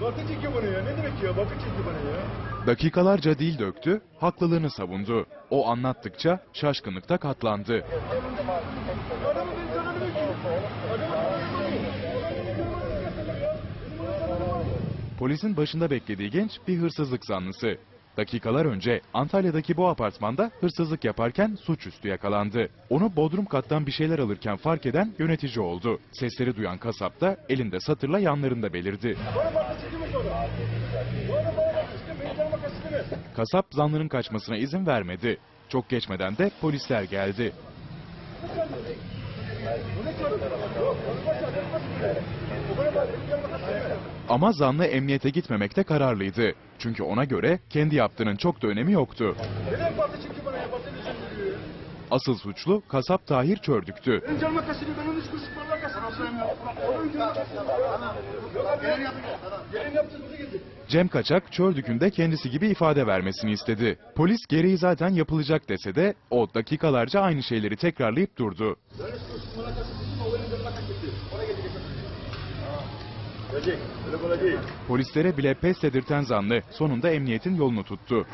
Bakın çünkü bana ya. Ne demek ya? Bakın çünkü bana ya. Dakikalarca dil döktü, haklılığını savundu. O anlattıkça şaşkınlıkta katlandı. Adamı Polisin başında beklediği genç bir hırsızlık zanlısı. Dakikalar önce Antalya'daki bu apartmanda hırsızlık yaparken suçüstü yakalandı. Onu bodrum kattan bir şeyler alırken fark eden yönetici oldu. Sesleri duyan kasap da elinde satırla yanlarında belirdi. Kasap zanlının kaçmasına izin vermedi. Çok geçmeden de polisler geldi. Ama zanlı emniyete gitmemekte kararlıydı. Çünkü ona göre kendi yaptığının çok da önemi yoktu. Asıl suçlu kasap Tahir Çördük'tü. Cem Kaçak Çördük'ün de kendisi gibi ifade vermesini istedi. Polis gereği zaten yapılacak dese de o dakikalarca aynı şeyleri tekrarlayıp durdu. Polislere bile pes dedirten zanlı sonunda emniyetin yolunu tuttu.